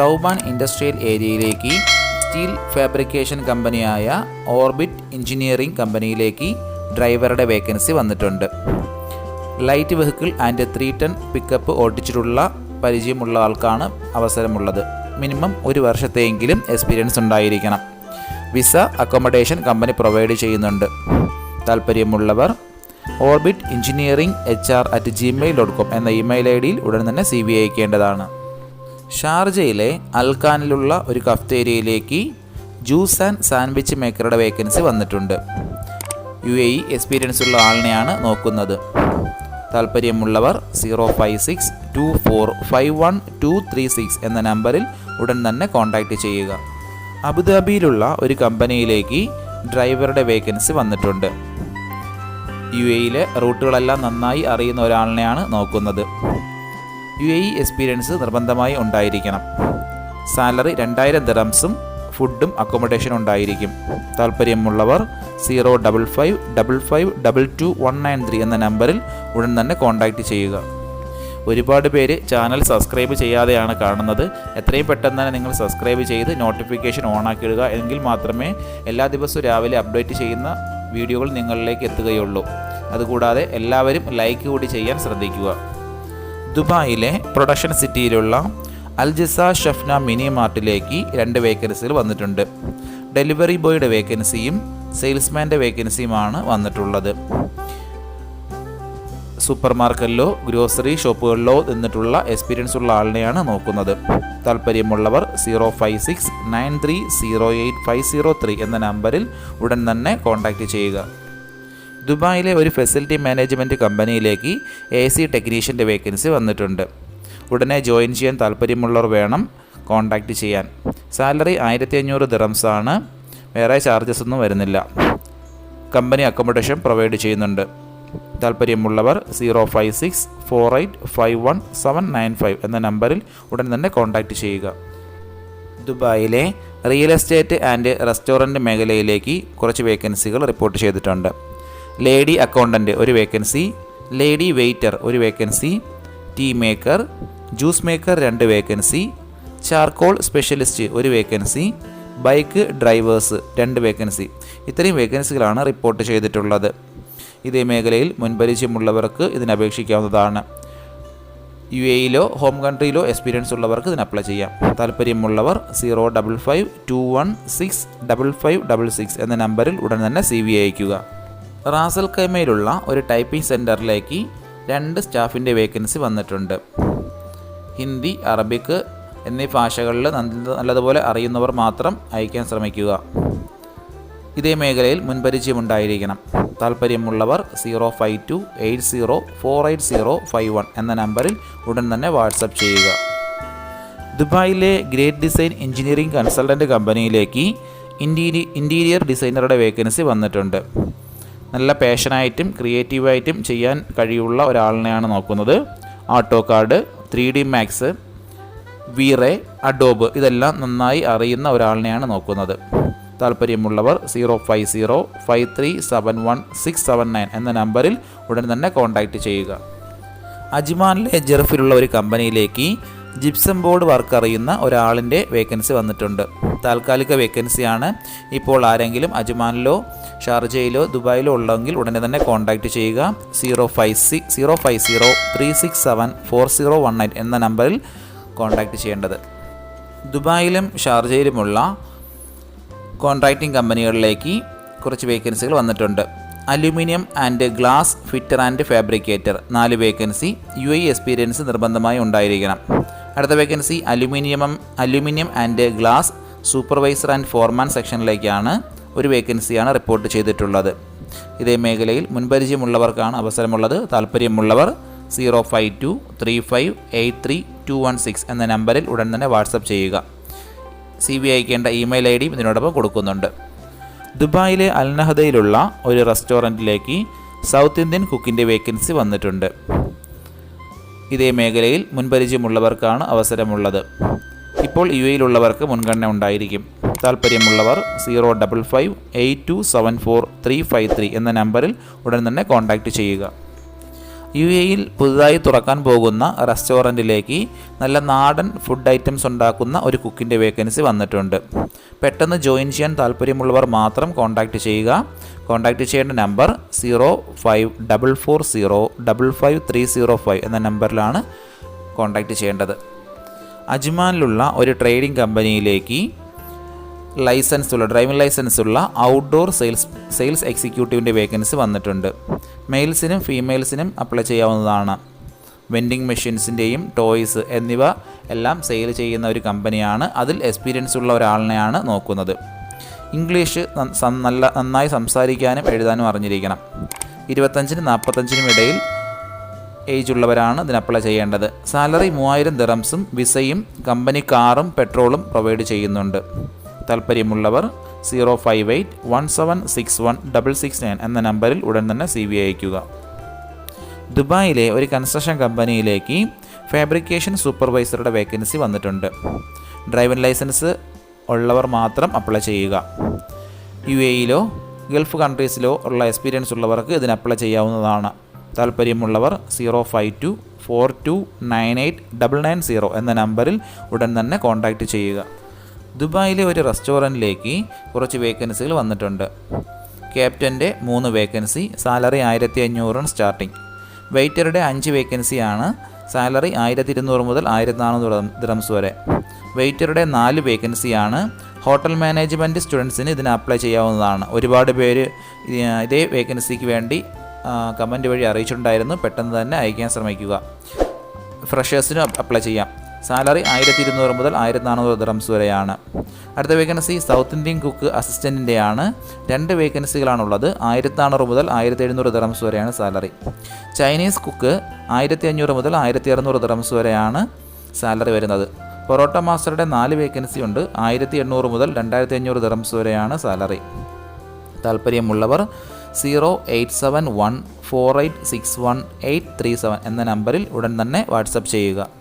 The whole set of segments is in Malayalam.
തൗബാൻ ഇൻഡസ്ട്രിയൽ ഏരിയയിലേക്ക് സ്റ്റീൽ ഫാബ്രിക്കേഷൻ കമ്പനിയായ ഓർബിറ്റ് എഞ്ചിനീയറിംഗ് കമ്പനിയിലേക്ക് ഡ്രൈവറുടെ വേക്കൻസി വന്നിട്ടുണ്ട്. Light vehicle and three ton pickup ഓടിച്ചിട്ടുള്ള പരിചയമുള്ള ആൾക്കാണ് അവസരമുള്ളത്. മിനിമം ഒരു വർഷത്തെയെങ്കിലും എക്സ്പീരിയൻസ് ഉണ്ടായിരിക്കണം. വിസ അക്കോമഡേഷൻ കമ്പനി പ്രൊവൈഡ് ചെയ്യുന്നുണ്ട്. താല്പര്യമുള്ളവർ orbit engineering H R at Gmail dot com എന്ന ഇമെയിൽ ഐ ഡിയിൽ ഉടൻ തന്നെ സി വി അയക്കേണ്ടതാണ്. ഷാർജയിലെ അൽഖാനിലുള്ള ഒരു കഫ്തേരിയയിലേക്ക് ജ്യൂസ് ആൻഡ് സാൻഡ്വിച്ച് മേക്കറുടെ വേക്കൻസി വന്നിട്ടുണ്ട്. യു എ ഇ എക്സ്പീരിയൻസ് ഉള്ള ആളിനെയാണ് നോക്കുന്നത്. താല്പര്യമുള്ളവർ zero five six two four five one two three six എന്ന നമ്പറിൽ ഉടൻ തന്നെ കോൺടാക്റ്റ് ചെയ്യുക. അബുദാബിയിലുള്ള ഒരു കമ്പനിയിലേക്ക് ഡ്രൈവറുടെ വേക്കൻസി വന്നിട്ടുണ്ട്. യു എയിലെ റൂട്ടുകളെല്ലാം നന്നായി അറിയുന്ന ഒരാളിനെയാണ് നോക്കുന്നത്. യു എ ഇ എക്സ്പീരിയൻസ് നിർബന്ധമായി ഉണ്ടായിരിക്കണം. സാലറി രണ്ടായിരം ദിറംസും ഫുഡും അക്കോമഡേഷനും ഉണ്ടായിരിക്കും. താല്പര്യമുള്ളവർ zero double five double five double two one nine three എന്ന നമ്പറിൽ ഉടൻ തന്നെ കോൺടാക്റ്റ് ചെയ്യുക. ഒരുപാട് പേര് ചാനൽ സബ്സ്ക്രൈബ് ചെയ്യാതെയാണ് കാണുന്നത്. എത്രയും പെട്ടെന്ന് തന്നെ നിങ്ങൾ സബ്സ്ക്രൈബ് ചെയ്ത് നോട്ടിഫിക്കേഷൻ ഓൺ ഓണാക്കിയിടുക എങ്കിൽ മാത്രമേ എല്ലാ ദിവസവും രാവിലെ അപ്ഡേറ്റ് ചെയ്യുന്ന വീഡിയോകൾ നിങ്ങളിലേക്ക് എത്തുകയുള്ളൂ. അതുകൂടാതെ എല്ലാവരും ലൈക്ക് കൂടി ചെയ്യാൻ ശ്രദ്ധിക്കുക. ദുബായിലെ പ്രൊഡക്ഷൻ സിറ്റിയിലുള്ള അൽജിസ ഷഫ്ന മിനി മാർട്ടിലേക്ക് രണ്ട് വേക്കൻസികൾ വന്നിട്ടുണ്ട്. ഡെലിവറി ബോയുടെ വേക്കൻസിയും സെയിൽസ്മാന്റെ വേക്കൻസിയുമാണ് വന്നിട്ടുള്ളത്. സൂപ്പർ മാർക്കറ്റിലോ ഗ്രോസറി ഷോപ്പുകളിലോ നിന്നിട്ടുള്ള എക്സ്പീരിയൻസ് ഉള്ള ആളിനെയാണ് നോക്കുന്നത്. താല്പര്യമുള്ളവർ zero five six nine three zero eight five zero three എന്ന നമ്പറിൽ ഉടൻ തന്നെ കോൺടാക്റ്റ് ചെയ്യുക. ദുബായിലെ ഒരു ഫെസിലിറ്റി മാനേജ്മെന്റ് കമ്പനിയിലേക്ക് എ സി ടെക്നീഷ്യന്റെ വേക്കൻസി വന്നിട്ടുണ്ട്. ഉടനെ ജോയിൻ ചെയ്യാൻ താല്പര്യമുള്ളവർ വേണം കോൺടാക്റ്റ് ചെയ്യാൻ. സാലറി ആയിരത്തി അഞ്ഞൂറ് ദിറംസാണ്. വേറെ ചാർജസ് ഒന്നും വരുന്നില്ല. കമ്പനി അക്കോമഡേഷൻ പ്രൊവൈഡ് ചെയ്യുന്നുണ്ട്. താല്പര്യമുള്ളവർ zero five six four eight five one seven nine five എന്ന നമ്പറിൽ ഉടൻ തന്നെ കോൺടാക്റ്റ് ചെയ്യുക. ദുബായിലെ റിയൽ എസ്റ്റേറ്റ് ആൻഡ് റെസ്റ്റോറന്റ് മേഖലയിലേക്ക് കുറച്ച് വേക്കൻസികൾ റിപ്പോർട്ട് ചെയ്തിട്ടുണ്ട്. ലേഡി അക്കൗണ്ടന്റ് ഒരു വേക്കൻസി ലേഡി വെയ്റ്റർ ഒരു vacancy tea maker juice maker രണ്ട് വേക്കൻസി ചാർക്കോൾ സ്പെഷ്യലിസ്റ്റ് ഒരു വേക്കൻസി ബൈക്ക് ഡ്രൈവേഴ്സ് രണ്ട് വേക്കൻസി. ഇത്രയും വേക്കൻസികളാണ് റിപ്പോർട്ട് ചെയ്തിട്ടുള്ളത്. ഇതേ മേഖലയിൽ മുൻപരിചയമുള്ളവർക്ക് ഇതിന് അപേക്ഷിക്കാവുന്നതാണ്. യു എയിലോ ഹോം കൺട്രിയിലോ എക്സ്പീരിയൻസ് ഉള്ളവർക്ക് ഇതിന് അപ്ലൈ ചെയ്യാം. താല്പര്യമുള്ളവർ zero double five two one six double five double six എന്ന നമ്പറിൽ ഉടൻ തന്നെ സി വി അയക്കുക റാസൽ കൈമയിലുള്ള ഒരു ടൈപ്പിംഗ് സെന്ററിലേക്ക് രണ്ട് സ്റ്റാഫിന്റെ വേക്കൻസി വന്നിട്ടുണ്ട്. ഹിന്ദി അറബിക്ക് എന്നീ ഭാഷകളിൽ നല്ലതുപോലെ അറിയുന്നവർ മാത്രം അയക്കാൻ ശ്രമിക്കുക. ഇതേ മേഖലയിൽ മുൻപരിചയമുണ്ടായിരിക്കണം. താല്പര്യമുള്ളവർ zero five two eight zero four eight zero five one എന്ന നമ്പറിൽ ഉടൻ തന്നെ വാട്സപ്പ് ചെയ്യുക. ദുബായിലെ ഗ്രേറ്റ് ഡിസൈൻ എഞ്ചിനീയറിംഗ് കൺസൾട്ടന്റ് കമ്പനിയിലേക്ക് ഇന്റീരി ഇന്റീരിയർ ഡിസൈനറുടെ വേക്കൻസി വന്നിട്ടുണ്ട്. നല്ല പാഷനായിട്ടും ക്രിയേറ്റീവായിട്ടും ചെയ്യാൻ കഴിയുള്ള ഒരാളിനെയാണ് നോക്കുന്നത്. AutoCAD three D max Vray Adobe ഇതെല്ലാം നന്നായി അറിയുന്ന ഒരാളിനെയാണ് നോക്കുന്നത്. താല്പര്യമുള്ളവർ zero five zero five three seven one six seven nine എന്ന നമ്പറിൽ ഉടൻ തന്നെ കോൺടാക്റ്റ് ചെയ്യുക. അജ്മാനിലെ ജെറഫിലുള്ള ഒരു കമ്പനിയിലേക്ക് ജിപ്സം ബോർഡ് വർക്ക് അറിയുന്ന ഒരാളിന്റെ വേക്കൻസി വന്നിട്ടുണ്ട്. താൽക്കാലിക വേക്കൻസിയാണ് ഇപ്പോൾ ആരെങ്കിലും അജ്മാനിലോ ഷാർജയിലോ ദുബായിലോ ഉള്ളെങ്കിൽ ഉടനെ തന്നെ കോൺടാക്റ്റ് ചെയ്യുക. Zero five six zero five zero three six seven four zero one nine എന്ന നമ്പറിൽ കോൺടാക്റ്റ് ചെയ്യേണ്ടത്. ദുബായിലും ഷാർജയിലുമുള്ള കോൺട്രാക്റ്റിംഗ് കമ്പനികളിലേക്ക് കുറച്ച് വേക്കൻസികൾ വന്നിട്ടുണ്ട്. Aluminium and glass fitter and fabricator നാല് വേക്കൻസി യു എക്സ്പീരിയൻസ് നിർബന്ധമായി ഉണ്ടായിരിക്കണം. അടുത്ത vacancy aluminium aluminium and glass supervisor and foreman സെക്ഷനിലേക്കാണ് ഒരു വേക്കൻസിയാണ് റിപ്പോർട്ട് ചെയ്തിട്ടുള്ളത്. ഇതേ മേഖലയിൽ മുൻപരിചയമുള്ളവർക്കാണ് അവസരമുള്ളത്. താല്പര്യമുള്ളവർ zero five two three five eight three two one six എന്ന നമ്പറിൽ ഉടൻ തന്നെ വാട്സപ്പ് ചെയ്യുക. സി വി അയക്കേണ്ട ഇമെയിൽ ഐ ഡിയും ഇതിനോടൊപ്പം കൊടുക്കുന്നുണ്ട്. ദുബായിലെ അൽനഹദയിലുള്ള ഒരു റെസ്റ്റോറന്റിലേക്ക് സൗത്ത് ഇന്ത്യൻ കുക്കിന്റെ വേക്കൻസി വന്നിട്ടുണ്ട്. ഇതേ മേഖലയിൽ മുൻപരിചയമുള്ളവർക്കാണ് അവസരമുള്ളത്. ഇപ്പോൾ യു എയിലുള്ളവർക്ക് മുൻഗണന ഉണ്ടായിരിക്കും. താല്പര്യമുള്ളവർ zero double five eight two seven four three five three എന്ന നമ്പറിൽ ഉടൻ തന്നെ കോൺടാക്റ്റ് ചെയ്യുക. യു എയിൽ പുതുതായി തുറക്കാൻ പോകുന്ന റെസ്റ്റോറന്റിലേക്ക് നല്ല നാടൻ ഫുഡ് ഐറ്റംസ് ഉണ്ടാക്കുന്ന ഒരു കുക്കിന്റെ വേക്കൻസി വന്നിട്ടുണ്ട്. പെട്ടെന്ന് ജോയിൻ ചെയ്യാൻ താല്പര്യമുള്ളവർ മാത്രം കോൺടാക്റ്റ് ചെയ്യുക. കോൺടാക്റ്റ് ചെയ്യേണ്ട number zero five double four zero double five three zero five എന്ന നമ്പറിലാണ് കോൺടാക്റ്റ് ചെയ്യേണ്ടത്. അജ്മാനിലുള്ള ഒരു ട്രേഡിംഗ് കമ്പനിയിലേക്ക് ലൈസൻസ് ഉള്ള ഡ്രൈവിംഗ് ലൈസൻസ് ഉള്ള ഔട്ട്ഡോർ സെയിൽസ് സെയിൽസ് എക്സിക്യൂട്ടീവിന്റെ വേക്കൻസി വന്നിട്ടുണ്ട്. മെയിൽസിനും ഫീമെയിൽസിനും അപ്ലൈ ചെയ്യാവുന്നതാണ്. വെൻഡിങ് മെഷീൻസിന്റെയും ടോയ്സ് എന്നിവ എല്ലാം സെയിൽ ചെയ്യുന്ന ഒരു കമ്പനിയാണ് അതിൽ എക്സ്പീരിയൻസ് ഉള്ള ഒരാളിനെയാണ് നോക്കുന്നത്. ഇംഗ്ലീഷ് നല്ല നന്നായി സംസാരിക്കാനും എഴുതാനും അറിഞ്ഞിരിക്കണം. ഇരുപത്തഞ്ചിനും നാൽപ്പത്തഞ്ചിനും ഇടയിൽ ഏജ് ഉള്ളവരാണ് ഇതിന് അപ്ലൈ ചെയ്യേണ്ടത്. സാലറി മൂവായിരം ദിറംസും വിസയും കമ്പനി കാറും പെട്രോളും പ്രൊവൈഡ് ചെയ്യുന്നുണ്ട്. താല്പര്യമുള്ളവർ zero five eight one seven six one double six nine എന്ന നമ്പറിൽ ഉടൻ തന്നെ സി വി അയക്കുക ദുബായിലെ ഒരു കൺസ്ട്രക്ഷൻ കമ്പനിയിലേക്ക് ഫാബ്രിക്കേഷൻ സൂപ്പർവൈസറുടെ വേക്കൻസി വന്നിട്ടുണ്ട്. ഡ്രൈവിംഗ് ലൈസൻസ് ഉള്ളവർ മാത്രം അപ്ലൈ ചെയ്യുക. യു എയിലോ ഗൾഫ് കൺട്രീസിലോ ഉള്ള എക്സ്പീരിയൻസ് ഉള്ളവർക്ക് ഇതിന് അപ്ലൈ ചെയ്യാവുന്നതാണ്. താല്പര്യമുള്ളവർ zero five two four two nine eight double nine zero എന്ന നമ്പറിൽ ഉടൻ തന്നെ കോൺടാക്റ്റ് ചെയ്യുക. ദുബായിലെ ഒരു റെസ്റ്റോറന്റിലേക്ക് കുറച്ച് വേക്കൻസികൾ വന്നിട്ടുണ്ട്. ക്യാപ്റ്റന്റെ മൂന്ന് വേക്കൻസി സാലറി ആയിരത്തി അഞ്ഞൂറിന് സ്റ്റാർട്ടിംഗ് വെയിറ്ററുടെ അഞ്ച് വേക്കൻസിയാണ് സാലറി ആയിരത്തി ഇരുന്നൂറ് മുതൽ ആയിരത്തി നാനൂറ് ദ്രംസ് വരെ. വെയിറ്ററുടെ നാല് വേക്കൻസിയാണ് ഹോട്ടൽ മാനേജ്മെന്റ് സ്റ്റുഡൻസിന് ഇതിന് അപ്ലൈ ചെയ്യാവുന്നതാണ്. ഒരുപാട് പേര് ഇതേ വേക്കൻസിക്ക് വേണ്ടി കമന്റ് വഴി അറിയിച്ചിട്ടുണ്ടായിരുന്നു. പെട്ടെന്ന് തന്നെ അയക്കാൻ ശ്രമിക്കുക. ഫ്രഷേഴ്സിനും അപ്ലൈ ചെയ്യാം. സാലറി ആയിരത്തി ഇരുന്നൂറ് മുതൽ ആയിരത്തി നാനൂറ് ദിറംസ് വരെയാണ്. അടുത്ത വേക്കൻസി സൗത്ത് ഇന്ത്യൻ കുക്ക് അസിസ്റ്റന്റിന്റെയാണ് രണ്ട് വേക്കൻസികളാണുള്ളത്. ആയിരത്തി നാനൂറ് മുതൽ ആയിരത്തി എഴുന്നൂറ് ദിറംസ് വരെയാണ് സാലറി. ചൈനീസ് കുക്ക് ആയിരത്തി അഞ്ഞൂറ് മുതൽ ആയിരത്തി അറുന്നൂറ് ദിറംസ് വരെയാണ് സാലറി വരുന്നത്. പൊറോട്ട മാസ്റ്ററുടെ നാല് വേക്കൻസി ഉണ്ട്. ആയിരത്തി എണ്ണൂറ് മുതൽ രണ്ടായിരത്തി അഞ്ഞൂറ് ദിറംസ് വരെയാണ് സാലറി. താല്പര്യമുള്ളവർ zero eight seven one four eight six one eight three seven എന്ന നമ്പറിൽ ഉടൻ തന്നെ വാട്സപ്പ് ചെയ്യുക.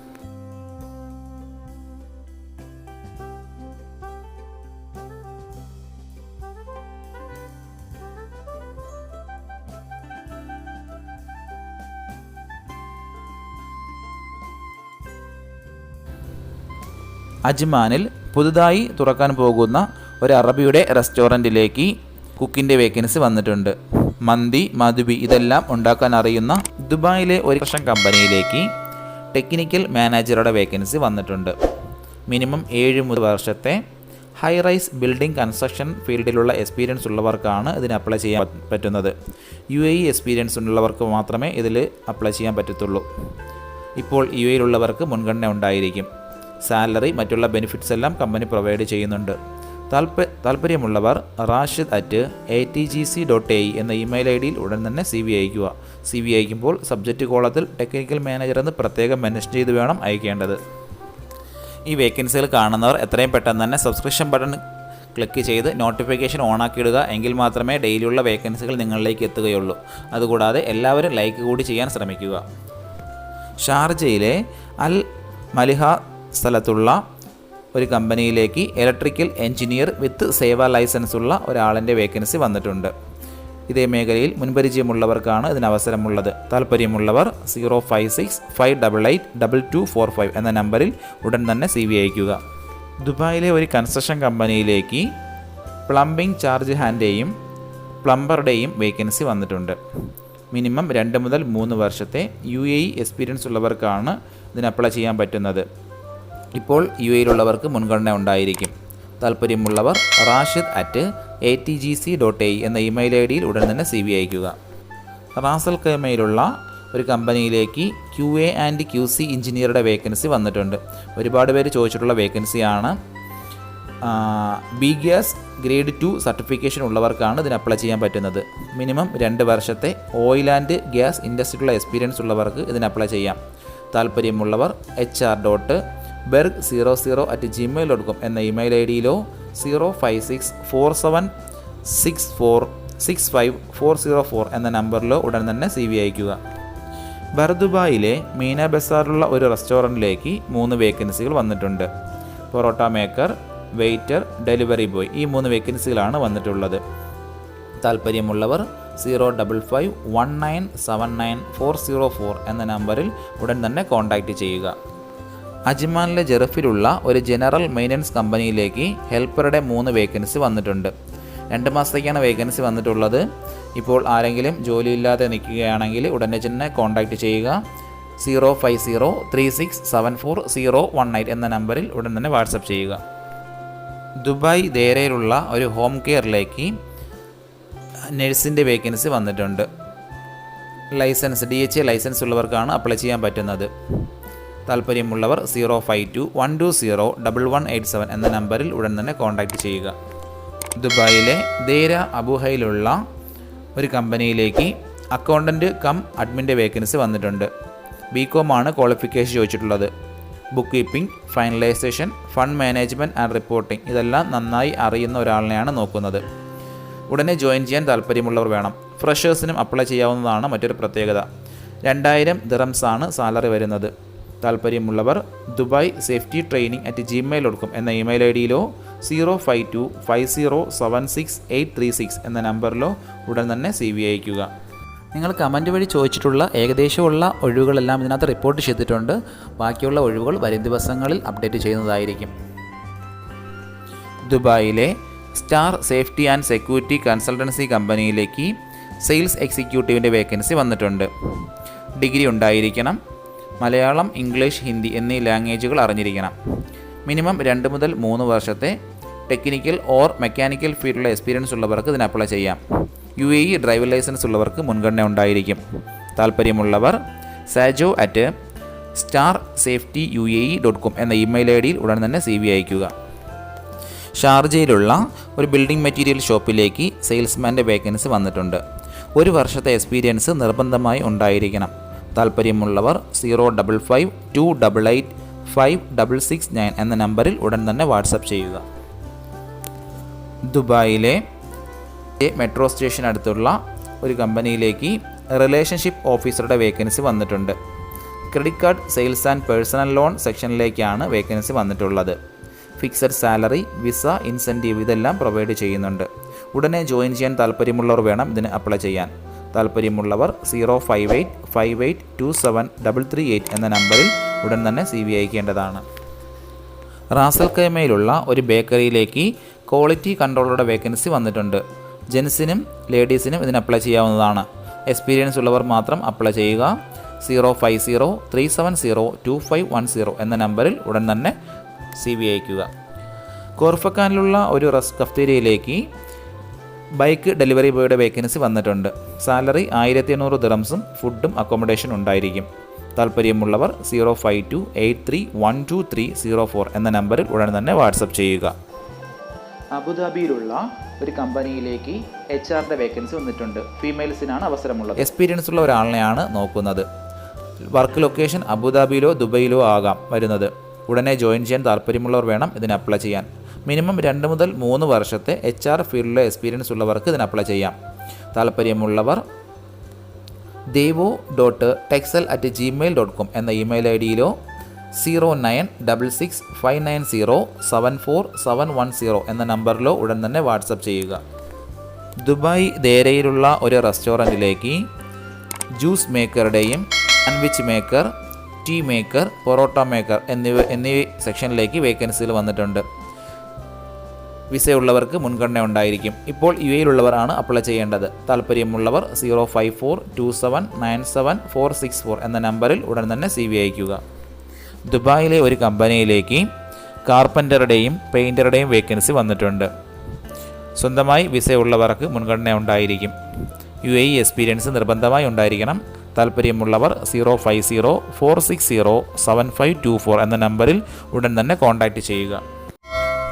അജ്മാനിൽ പുതുതായി തുറക്കാൻ പോകുന്ന ഒരു അറബിയുടെ റെസ്റ്റോറന്റിലേക്ക് കുക്കിന്റെ വേക്കൻസി വന്നിട്ടുണ്ട്. മന്തി മധുബി ഇതെല്ലാം ഉണ്ടാക്കാൻ അറിയുന്ന ദുബായിലെ ഒരു വർഷം കമ്പനിയിലേക്ക് ടെക്നിക്കൽ മാനേജറുടെ വേക്കൻസി വന്നിട്ടുണ്ട്. മിനിമം ഏഴ് മുതൽ വർഷത്തെ ഹൈ റൈസ് ബിൽഡിംഗ് കൺസ്ട്രക്ഷൻ ഫീൽഡിലുള്ള എക്സ്പീരിയൻസ് ഉള്ളവർക്കാണ് ഇതിന് അപ്ലൈ ചെയ്യാൻ പറ്റുന്നത്. യു എ എക്സ്പീരിയൻസ് ഉള്ളവർക്ക് മാത്രമേ ഇതിൽ അപ്ലൈ ചെയ്യാൻ പറ്റത്തുള്ളൂ. ഇപ്പോൾ യു എയിലുള്ളവർക്ക് മുൻഗണന ഉണ്ടായിരിക്കും. സാലറി മറ്റുള്ള ബെനിഫിറ്റ്സ് എല്ലാം കമ്പനി പ്രൊവൈഡ് ചെയ്യുന്നുണ്ട്. താല്പ താല്പര്യമുള്ളവർ Rashid at A T G C dot A എന്ന ഇമെയിൽ ഐ ഡിയിൽ ഉടൻ തന്നെ സി വി അയക്കുക സി വി അയക്കുമ്പോൾ സബ്ജക്റ്റ് കോളത്തിൽ ടെക്നിക്കൽ മാനേജർ എന്ന് പ്രത്യേകം മെൻഷൻ ചെയ്ത് വേണം അയക്കേണ്ടത്. ഈ വേക്കൻസികൾ കാണുന്നവർ എത്രയും പെട്ടെന്ന് തന്നെ സബ്സ്ക്രിപ്ഷൻ ബട്ടൺ ക്ലിക്ക് ചെയ്ത് നോട്ടിഫിക്കേഷൻ ഓണാക്കിയിടുക എങ്കിൽ മാത്രമേ ഡെയിലിയുള്ള വേക്കൻസികൾ നിങ്ങളിലേക്ക് എത്തുകയുള്ളൂ. അതുകൂടാതെ എല്ലാവരും ലൈക്ക് കൂടി ചെയ്യാൻ ശ്രമിക്കുക. ഷാർജയിലെ അൽ മലിഹ സ്ഥലത്തുള്ള ഒരു കമ്പനിയിലേക്ക് ഇലക്ട്രിക്കൽ എഞ്ചിനീയർ വിത്ത് സേവാ ലൈസൻസ് ഉള്ള ഒരാളിന്റെ വേക്കൻസി വന്നിട്ടുണ്ട്. ഇതേ മേഖലയിൽ മുൻപരിചയമുള്ളവർക്കാണ് ഇതിന് അവസരമുള്ളത്. താല്പര്യമുള്ളവർ zero five six five double eight double two four five എന്ന നമ്പറിൽ ഉടൻ തന്നെ സി വി അയക്കുക ദുബായിലെ ഒരു കൺസ്ട്രക്ഷൻ കമ്പനിയിലേക്ക് പ്ലംബിംഗ് ചാർജ് ഹാൻഡേയും പ്ലംബറുടെയും വേക്കൻസി വന്നിട്ടുണ്ട്. മിനിമം രണ്ട് മുതൽ മൂന്ന് വർഷത്തെ യു എ എക്സ്പീരിയൻസ് ഉള്ളവർക്കാണ് ഇതിന് അപ്ലൈ ചെയ്യാൻ പറ്റുന്നത്. ഇപ്പോൾ യു എയിലുള്ളവർക്ക് മുൻഗണന ഉണ്ടായിരിക്കും. താല്പര്യമുള്ളവർ Rashid at A T G C dot A എന്ന ഇമെയിൽ ഐ ഡിയിൽ ഉടൻ തന്നെ സി വി അയക്കുക റാസൽ കേമയിലുള്ള ഒരു കമ്പനിയിലേക്ക് Q A and Q C എഞ്ചിനീയറുടെ വേക്കൻസി വന്നിട്ടുണ്ട്. ഒരുപാട് പേര് ചോദിച്ചിട്ടുള്ള വേക്കൻസിയാണ്. B gas grade two certification ഉള്ളവർക്കാണ് ഇതിന് അപ്ലൈ ചെയ്യാൻ പറ്റുന്നത്. മിനിമം രണ്ട് വർഷത്തെ ഓയിൽ ആൻഡ് ഗ്യാസ് ഇൻഡസ്ട്രിയിലുള്ള എക്സ്പീരിയൻസ് ഉള്ളവർക്ക് ഇതിന് അപ്ലൈ ചെയ്യാം. താല്പര്യമുള്ളവർ H R dot berg zero zero at Gmail dot com എന്ന email I ഡിയിലോ zero five six four seven six four six five four zero four എന്ന നമ്പറിലോ ഉടൻ തന്നെ സി വി അയക്കുക ബർദുബായിലെ മീന ബസാറിലുള്ള ഒരു റെസ്റ്റോറന്റിലേക്ക് മൂന്ന് വേക്കൻസികൾ വന്നിട്ടുണ്ട്. Parotta maker waiter delivery boy ഈ മൂന്ന് വേക്കൻസികളാണ് വന്നിട്ടുള്ളത്. താല്പര്യമുള്ളവർ zero double five one nine seven nine four zero four എന്ന നമ്പറിൽ ഉടൻ തന്നെ കോൺടാക്റ്റ് ചെയ്യുക. അജ്മാനിലെ ജെറഫിലുള്ള ഒരു ജനറൽ മെയിന്റനൻസ് കമ്പനിയിലേക്ക് ഹെൽപ്പറുടെ മൂന്ന് വേക്കൻസി വന്നിട്ടുണ്ട്. രണ്ട് മാസത്തേക്കാണ് വേക്കൻസി വന്നിട്ടുള്ളത്. ഇപ്പോൾ ആരെങ്കിലും ജോലിയില്ലാതെ നിൽക്കുകയാണെങ്കിൽ ഉടനെ തന്നെ കോൺടാക്റ്റ് ചെയ്യുക. Zero five zero three six seven four zero one eight എന്ന നമ്പറിൽ ഉടൻ തന്നെ വാട്സപ്പ് ചെയ്യുക. ദുബായ് ദേരയിലുള്ള ഒരു ഹോം കെയറിലേക്ക് നഴ്സിന്റെ വേക്കൻസി വന്നിട്ടുണ്ട്. Licence D H A licence ഉള്ളവർക്കാണ് apply ചെയ്യാൻ പറ്റുന്നത്. താല്പര്യമുള്ളവർ zero five two one two zero double one eight seven എന്ന നമ്പറിൽ ഉടൻ തന്നെ കോൺടാക്റ്റ് ചെയ്യുക. ദുബായിലെ ദേര അബുഹയിലുള്ള ഒരു കമ്പനിയിലേക്ക് അക്കൗണ്ടന്റ് കം അഡ്മിന്റെ വേക്കൻസി വന്നിട്ടുണ്ട്. ബി കോമാണ് ക്വാളിഫിക്കേഷൻ ചോദിച്ചിട്ടുള്ളത്. Book keeping finalisation fund management and reporting ഇതെല്ലാം നന്നായി അറിയുന്ന ഒരാളിനെയാണ് നോക്കുന്നത്. ഉടനെ ജോയിൻ ചെയ്യാൻ താല്പര്യമുള്ളവർ വേണം. ഫ്രഷേഴ്സിനും അപ്ലൈ ചെയ്യാവുന്നതാണ് മറ്റൊരു പ്രത്യേകത. രണ്ടായിരം ദിറംസാണ് സാലറി വരുന്നത്. താല്പര്യമുള്ളവർ Dubai safety training at Gmail dot com എന്ന email I ഡിയിലോ zero five two five zero seven six eight three six എന്ന നമ്പറിലോ ഉടൻ തന്നെ സി വി അയക്കുക നിങ്ങൾ കമന്റ് വഴി ചോദിച്ചിട്ടുള്ള ഏകദേശമുള്ള ഒഴിവുകളെല്ലാം ഇതിനകത്ത് റിപ്പോർട്ട് ചെയ്തിട്ടുണ്ട്. ബാക്കിയുള്ള ഒഴിവുകൾ വരും ദിവസങ്ങളിൽ അപ്ഡേറ്റ് ചെയ്യുന്നതായിരിക്കും. ദുബായിലെ star safety and security consultancy കമ്പനിയിലേക്ക് സെയിൽസ് എക്സിക്യൂട്ടീവിന്റെ വേക്കൻസി വന്നിട്ടുണ്ട്. ഡിഗ്രി ഉണ്ടായിരിക്കണം. മലയാളം ഇംഗ്ലീഷ് ഹിന്ദി എന്നീ ലാംഗ്വേജുകൾ അറിഞ്ഞിരിക്കണം. മിനിമം രണ്ട് മുതൽ മൂന്ന് വർഷത്തെ ടെക്നിക്കൽ ഓർ മെക്കാനിക്കൽ ഫീൽഡിലെ എക്സ്പീരിയൻസ് ഉള്ളവർക്ക് ഇതിന് അപ്ലൈ ചെയ്യാം. U A E driving licence ഉള്ളവർക്ക് മുൻഗണന ഉണ്ടായിരിക്കും. താല്പര്യമുള്ളവർ Sajo at star safety U A E dot com എന്ന ഇമെയിൽ ഐ ഡിയിൽ ഉടൻ തന്നെ സി വി അയക്കുക ഷാർജയിലുള്ള ഒരു ബിൽഡിംഗ് മെറ്റീരിയൽ ഷോപ്പിലേക്ക് സെയിൽസ്മാന്റെ വേക്കൻസി വന്നിട്ടുണ്ട്. ഒരു വർഷത്തെ എക്സ്പീരിയൻസ് നിർബന്ധമായി ഉണ്ടായിരിക്കണം. താല്പര്യമുള്ളവർ zero double five two double eight five double six nine എന്ന നമ്പറിൽ ഉടൻ തന്നെ വാട്സപ്പ് ചെയ്യുക. ദുബായിലെ മെട്രോ സ്റ്റേഷൻ അടുത്തുള്ള ഒരു കമ്പനിയിലേക്ക് റിലേഷൻഷിപ്പ് ഓഫീസറുടെ വേക്കൻസി വന്നിട്ടുണ്ട്. Credit card sales and personal loan സെക്ഷനിലേക്കാണ് vacancy വന്നിട്ടുള്ളത്. ഫിക്സഡ് സാലറി വിസ ഇൻസെന്റീവ് ഇതെല്ലാം പ്രൊവൈഡ് ചെയ്യുന്നുണ്ട്. ഉടനെ ജോയിൻ ചെയ്യാൻ താല്പര്യമുള്ളവർ വേണം ഇതിന് അപ്ലൈ ചെയ്യാൻ. താല്പര്യമുള്ളവർ zero five eight five eight two seven double three eight എന്ന നമ്പറിൽ ഉടൻ തന്നെ സി വി അയക്കേണ്ടതാണ്. റാസൽ കൈമയിലുള്ള ഒരു ബേക്കറിയിലേക്ക് ക്വാളിറ്റി കൺട്രോളറുടെ വേക്കൻസി വന്നിട്ടുണ്ട്. ജെൻസിനും ലേഡീസിനും ഇതിന് അപ്ലൈ ചെയ്യാവുന്നതാണ്. എക്സ്പീരിയൻസ് ഉള്ളവർ മാത്രം അപ്ലൈ ചെയ്യുക. Zero five zero three seven zero two five one zero എന്ന നമ്പറിൽ ഉടൻ തന്നെ സി വി അയക്കുക. കോർഫക്കാനിലുള്ള ഒരു റസ് കഫ്തീരിയയിലേക്ക് ബൈക്ക് ഡെലിവറി ബോയുടെ വേക്കൻസി വന്നിട്ടുണ്ട്. സാലറി ആയിരത്തി എണ്ണൂറ് ദിറംസും ഫുഡും അക്കോമഡേഷൻ ഉണ്ടായിരിക്കും. താല്പര്യമുള്ളവർ zero five two eight three one two three zero four എന്ന നമ്പറിൽ ഉടൻ തന്നെ വാട്സപ്പ് ചെയ്യുക. അബുദാബിയിലുള്ള ഒരു കമ്പനിയിലേക്ക് എച്ച് ആറിന്റെ വേക്കൻസി വന്നിട്ടുണ്ട്. ഫീമെയിൽസിനാണ് അവസരമുള്ളത്. എക്സ്പീരിയൻസ് ഉള്ള ഒരാളിനെയാണ് നോക്കുന്നത്. വർക്ക് ലൊക്കേഷൻ അബുദാബിയിലോ ദുബൈയിലോ ആകാം വരുന്നത്. ഉടനെ ജോയിൻ ചെയ്യാൻ താല്പര്യമുള്ളവർ വേണം ഇതിന് അപ്ലൈ ചെയ്യാൻ. മിനിമം രണ്ട് മുതൽ മൂന്ന് വർഷത്തെ എച്ച് ആർ ഫീൽഡിലെ എക്സ്പീരിയൻസ് ഉള്ളവർക്ക് ഇതിന് അപ്ലൈ ചെയ്യാം. താല്പര്യമുള്ളവർ devo dot texel at Gmail dot com എന്ന email I ഡിയിലോ zero nine double six five nine zero seven four seven one zero എന്ന നമ്പറിലോ ഉടൻ തന്നെ വാട്സപ്പ് ചെയ്യുക. ദുബായ് ദേരയിലുള്ള ഒരു റെസ്റ്റോറന്റിലേക്ക് juice മേക്കറുടെയും sandwich maker tea maker parotta maker എന്നിവ എന്നീ സെക്ഷനിലേക്ക് വേക്കൻസികൾ വന്നിട്ടുണ്ട്. വിസയുള്ളവർക്ക് മുൻഗണന ഉണ്ടായിരിക്കും. ഇപ്പോൾ യു എയിലുള്ളവരാണ് അപ്ലൈ ചെയ്യേണ്ടത്. താല്പര്യമുള്ളവർ zero five four two seven nine seven four six four എന്ന നമ്പറിൽ ഉടൻ തന്നെ സി വി അയക്കുക ദുബായിലെ ഒരു കമ്പനിയിലേക്ക് കാർപ്പന്ററുടെയും പെയിന്ററുടെയും വേക്കൻസി വന്നിട്ടുണ്ട്. സ്വന്തമായി വിസയുള്ളവർക്ക് മുൻഗണന ഉണ്ടായിരിക്കും. യു എ എക്സ്പീരിയൻസ് നിർബന്ധമായി ഉണ്ടായിരിക്കണം. താല്പര്യമുള്ളവർ zero five zero four six zero seven five two four എന്ന നമ്പറിൽ ഉടൻ തന്നെ കോൺടാക്റ്റ് ചെയ്യുക.